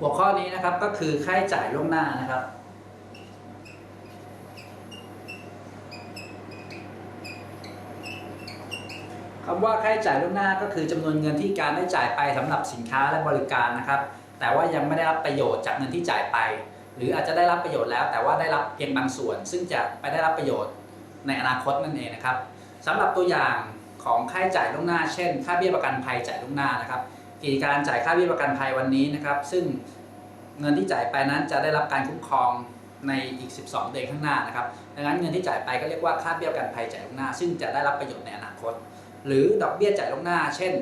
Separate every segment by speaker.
Speaker 1: หัวข้อนี้นะครับก็คือค่าใช้จ่ายล่วงหน้านะครับ คำว่าค่าใช้จ่ายล่วงหน้าก็คือจำนวนเงินที่การได้จ่ายไปสำหรับสินค้าและบริการนะครับ แต่ว่ายังไม่ได้รับประโยชน์จากเงินที่จ่ายไป หรืออาจจะได้รับประโยชน์แล้ว แต่ว่าได้รับเพียงบางส่วน ซึ่งจะไปได้รับประโยชน์ในอนาคตนั่นเองนะครับสำหรับตัวอย่างของค่าใช้จ่ายล่วงหน้า เช่น ค่าเบี้ยประกันภัยจ่ายล่วงหน้านะครับ กิจการจ่ายค่าเบี้ยประกันภัยวันนี้นะครับ ซึ่งเงินที่จ่ายไปนั้นจะได้รับการคุ้มครองในอีก 12 เดือนข้างหน้านะครับ ดังนั้นเงินที่จ่ายไปก็เรียกว่าค่าเบี้ยประกันภัยจ่ายล่วงหน้า ซึ่งจะได้รับประโยชน์ในอนาคต หรือดอกเบี้ยจ่ายล่วงหน้า เช่น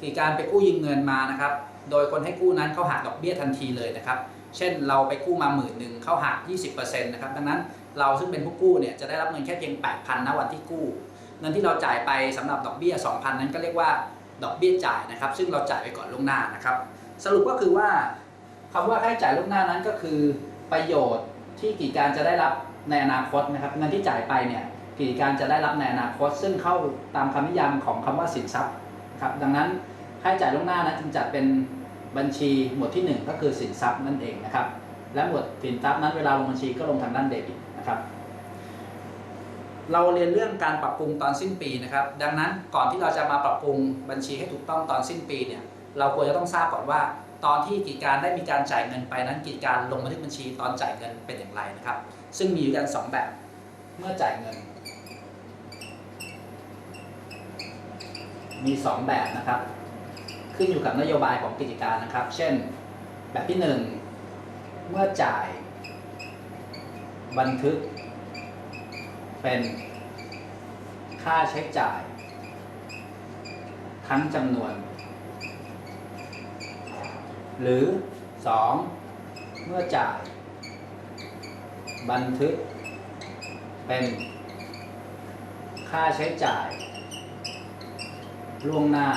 Speaker 1: กิจการไปกู้ยืมเงินมานะครับ โดยคนให้กู้นั้นเขาหักดอกเบี้ยทันทีเลยนะครับ เช่นเราไปกู้มาหมื่นหนึ่งเขาหัก 20%นะครับ ดังนั้นเราซึ่งเป็นผู้กู้เนี่ยจะได้รับเงินแค่เพียง 8,000ณวันที่กู้ เงินที่เราจ่ายไปสำหรับดอกเบี้ย 2,000 นั้นก็เรียกว่า ดอกเบี้ยจ่ายนะครับ ซึ่งเราจ่ายไปก่อนล่วงหน้านะครับ สรุปก็คือว่าคำว่าค่าใช้จ่ายล่วงหน้านั้นก็คือ ประโยชน์ที่กิจการจะได้รับในอนาคตนะครับ เงินที่จ่ายไปเนี่ยกิจการจะได้รับในอนาคต ซึ่งเข้าตามคำนิยามของคำว่าสินทรัพย์นะครับดังนั้นค่าใช้จ่ายล่วงหน้านั้นจึงจัดเป็นบัญชีหมวดที่ 1 ก็คือสินทรัพย์นั่นเองนะครับและหมวดสินทรัพย์นั้นเวลาลงบัญชีก็ลงทางด้านเดบิตนะครับ เราเรียนเรื่องการปรับปรุงตอนสิ้นปีนะครับ ดังนั้นก่อนที่เราจะมาปรับปรุงบัญชีให้ถูกต้องตอนสิ้นปีเนี่ยเราควรจะต้องทราบก่อนว่า ตอนที่กิจการได้มีการจ่ายเงินไปนั้นกิจการลงบันทึกบัญชีตอนจ่ายเงินเป็นอย่างไรนะครับ ซึ่งมีอยู่กันสองแบบเมื่อจ่ายเงิน มีสองแบบนะครับ ขึ้นอยู่กับนโยบายของกิจการนะครับ เช่นแบบที่หนึ่งเมื่อจ่ายบันทึก เป็นค่าใช้จ่าย ทั้งจำนวน หรือ 2. เมื่อจ่าย บันทึก เป็นค่าใช้จ่าย ล่วงหน้า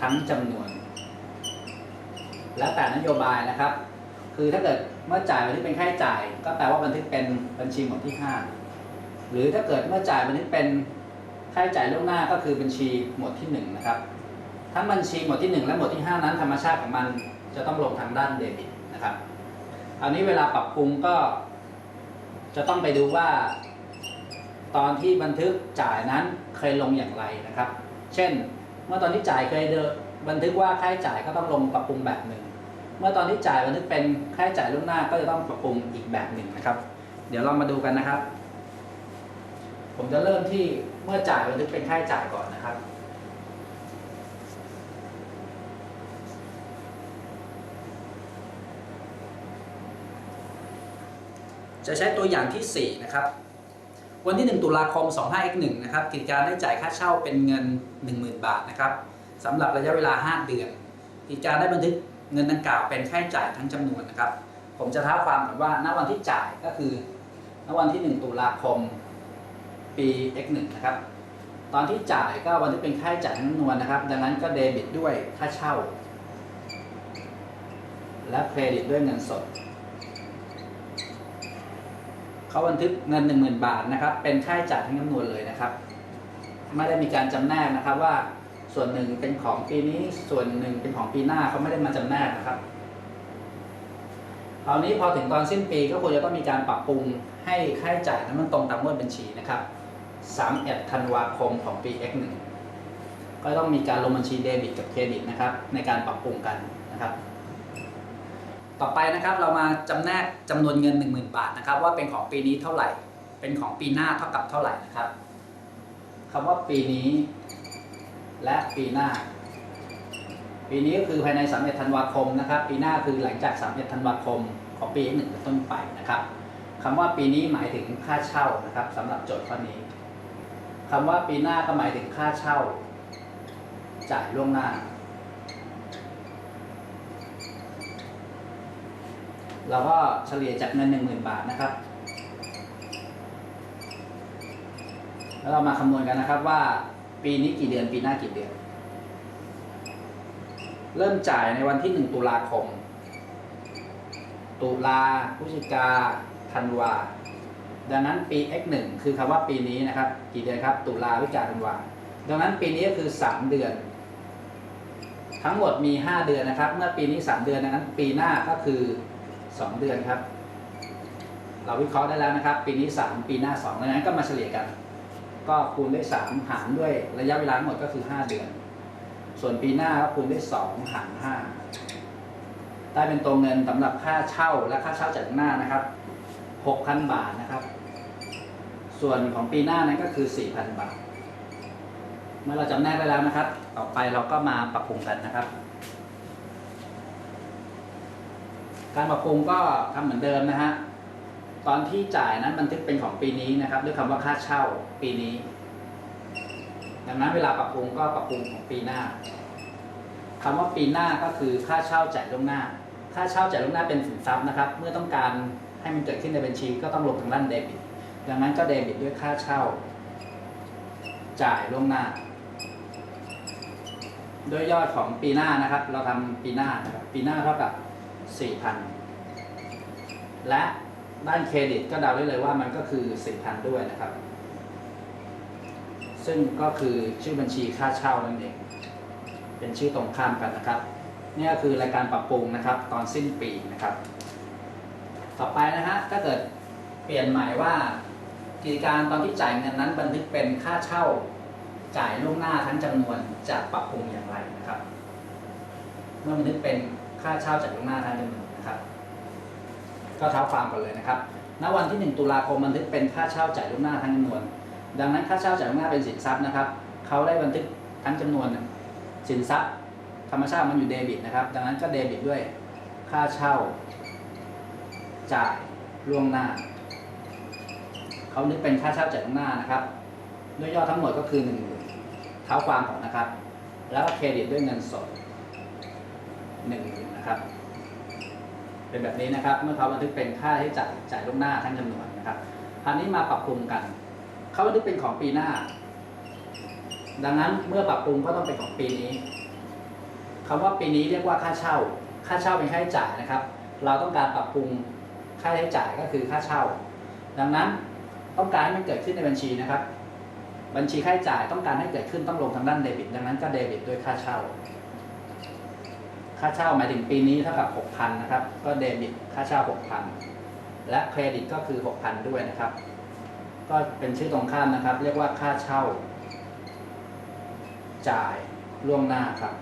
Speaker 1: ทั้งจำนวน แล้วแต่นโยบายนะครับ คือถ้าเกิดเมื่อจ่ายบันทึกเป็นค่าใช้จ่าย ก็แปลว่าบันทึกเป็นบัญชีหมวดที่ 5 หรือถ้าเกิดเมื่อจ่ายบันทึกเป็นค่าใช้จ่ายล่วงหน้าก็คือบัญชีหมวดที่1นะครับทั้งบัญชีหมวดที่ 1 และหมวดที่ 5 นั้นธรรมชาติของมันจะต้องลงทางด้านเดบิตนะครับคราวนี้เวลาปรับปรุงก็ จะต้องไปดูว่า ตอนที่บันทึกจ่ายนั้นเคยลงอย่างไรนะครับ เช่น เมื่อตอนที่จ่ายเคยเดบันทึกว่าค่าใช้จ่ายก็ต้องลงปรับปรุงแบบหนึ่ง เมื่อตอนที่จ่ายบันทึกเป็นค่าใช้จ่ายล่วงหน้าก็จะต้องปรับปรุงอีกแบบหนึ่งนะครับ เดี๋ยวเรามาดูกันนะครับ ผมจะเริ่มที่เมื่อจ่ายบันทึกเป็นค่าใช้จ่ายก่อนนะครับจะใช้ตัวอย่างที่ 4 นะครับ วันที่ 1 ตุลาคม 25x1 นะครับ กิจการได้จ่ายค่าเช่าเป็นเงิน 10,000 บาทนะครับสำหรับระยะเวลา 5 เดือน กิจการได้บันทึก เงินดังกล่าวเป็นค่าใช้จ่ายทั้งจำนวนนะครับ ผมจะท้าความก่อนว่าณวันที่จ่ายก็คือณวันที่ 1 ตุลาคมปี x1 นะครับตอนที่จ่ายก็บันทึกเป็นค่าใช้จ่ายทั้งจำนวนนะครับ ดังนั้นก็เดบิตด้วยค่าเช่า และเครดิตด้วยเงินสดเขาบันทึกเงิน 10,000 บาทนะครับ เป็นค่าใช้จ่ายทั้งจำนวนเลยนะครับ ไม่ได้มีการจำแนกนะครับว่า ส่วนหนึ่งเป็นของปีนี้ส่วนหนึ่งเป็นของปีหน้าเขาไม่ได้มาจำแนกนะครับคราวนี้พอถึงตอนสิ้นปีก็ควรจะต้องมีการปรับปรุงให้ค่าใช้จ่ายนั้นมันตรงตามงวดบัญชีนะครับ31ธันวาคมของปี X1 ก็ต้องมีการลงบัญชีเดบิตกับเครดิตนะครับ ในการปรับปรุงกันนะครับ ต่อไปนะครับเรามาจำแนกจำนวนเงิน 10,000 บาทนะครับ ว่าเป็นของปีนี้เท่าไหร่ เป็นของปีหน้าเท่ากับเท่าไหร่นะครับคำว่าปีนี้ และปีหน้า ปีนี้ก็คือภายใน31ธันวาคมนะครับ ปีหน้าคือหลังจาก31ธันวาคมของปีหนึ่งเป็นต้นไปนะครับคำว่าปีนี้หมายถึงค่าเช่านะครับสำหรับโจทย์ข้อนี้คำว่าปีหน้าก็หมายถึงค่าเช่า จ่ายล่วงหน้า เราก็เฉลี่ยจากเงิน 10,000 บาทนะครับ แล้วเรามาคำนวณกันนะครับว่า ปีนี้กี่เดือนปีหน้ากี่เดือน เริ่มจ่ายในวันที่1ตุลาคม ตุลาพฤศจิกาธันวา ดังนั้นปี x1 คือคำว่าปีนี้นะครับ กี่เดือนครับ ตุลาพฤศจิกาธันวา ดังนั้นปีนี้ก็คือ 3 เดือน ทั้งหมดมี 5 เดือนนะครับ เมื่อปีนี้ 3 เดือนดังนั้น ปีหน้าก็คือ 2 เดือนครับ เราวิเคราะห์ได้แล้วนะครับ ปีนี้ 3 ปีหน้า2ดังนั้นก็มาเฉลี่ยกัน ก็คูณด้วย3หารด้วยระยะเวลาทั้งหมดก็คือ 5 เดือน ส่วนปีหน้าก็คูณด้วย2หาร5ได้เป็นตัวเงินสำหรับค่าเช่าและค่าเช่าจากหน้านะครับ 6,000 บาทนะครับ ส่วนของปีหน้านั้นก็คือ 4,000 บาท เมื่อเราจำแนกได้แล้วนะครับ ต่อไปเราก็มาปรับปรุงกันนะครับ การปรับปรุงก็ทำเหมือนเดิมนะฮะ ตอนที่จ่ายนั้นบันทึกเป็นของปีนี้นะครับ ด้วยคำว่าค่าเช่าปีนี้ ดังนั้นเวลาปรับปรุงก็ปรับปรุงของปีหน้าคำว่าปีหน้าก็คือค่าเช่าจ่ายล่วงหน้า ค่าเช่าจ่ายล่วงหน้าเป็นสินทรัพย์นะครับ เมื่อต้องการให้มันเกิดขึ้นในบัญชีก็ต้องลงทางด้านเดบิต ดังนั้นก็เดบิตด้วยค่าเช่า จ่ายล่วงหน้า โดยยอดของปีหน้านะครับ เราทำปีหน้านะครับปีหน้าเท่ากับ4,000และ ด้านเครดิตก็เดาได้เลยว่ามันก็คือ4,000ด้วยนะครับ ซึ่งก็คือชื่อบัญชีค่าเช่านั่นเอง เป็นชื่อตรงข้ามกันนะครับ นี่ก็คือรายการปรับปรุงนะครับ ตอนสิ้นปีนะครับ ต่อไปนะฮะถ้าเกิดเปลี่ยนหมายว่ากิจการตอนที่จ่ายเงินนั้นบันทึกเป็นค่าเช่าจ่ายล่วงหน้าทั้งจำนวนจะปรับปรุงอย่างไรนะครับ เมื่อบันทึกเป็นค่าเช่าจ่ายล่วงหน้าทั้งจำนวน ก็เท้าความก่อนเลยนะครับ ณ วันที่ 1 ตุลาคมบันทึกเป็นค่าเช่าจ่ายล่วงหน้าทั้งจำนวน ดังนั้นค่าเช่าจ่ายล่วงหน้าเป็นสินทรัพย์นะครับ เขาได้บันทึกทั้งจำนวนสินทรัพย์ ธรรมชาติมันอยู่เดบิตนะครับ ดังนั้นก็เดบิตด้วยค่าเช่า จ่ายล่วงหน้า เขานึกเป็นค่าเช่าจ่ายล่วงหน้านะครับด้วยยอดทั้งหมดก็คือหนึ่งเท้าความของนะครับ แล้วเครดิตด้วยเงินสดหนึ่งนะครับ เป็นแบบนี้นะครับ เมื่อเขาบันทึกเป็นค่าใช้จ่ายจ่ายล่วงหน้าทั้งจำนวนนะครับคราวนี้มาปรับปรุงกัน เขาบันทึกเป็นของปีหน้า ดังนั้นเมื่อปรับปรุงก็ต้องเป็นของปีนี้คำว่าปีนี้เรียกว่าค่าเช่า ค่าเช่าเป็นค่าใช้จ่ายนะครับ เราต้องการปรับปรุงค่าใช้จ่ายก็คือค่าเช่า ดังนั้นต้องการให้มันเกิดขึ้นในบัญชีนะครับ บัญชีค่าใช้จ่ายต้องการให้เกิดขึ้นต้องลงทางด้านเดบิต ดังนั้นก็เดบิตด้วยค่าเช่า ค่าเช่าหมายถึงปีนี้เท่ากับ 6,000 นะครับ ก็เดบิตค่าเช่า 6,000 และเครดิตก็คือ 6,000 ด้วยนะครับ ก็เป็นชื่อตรงข้ามนะครับ เรียกว่าค่าเช่า จ่ายล่วงหน้าครับ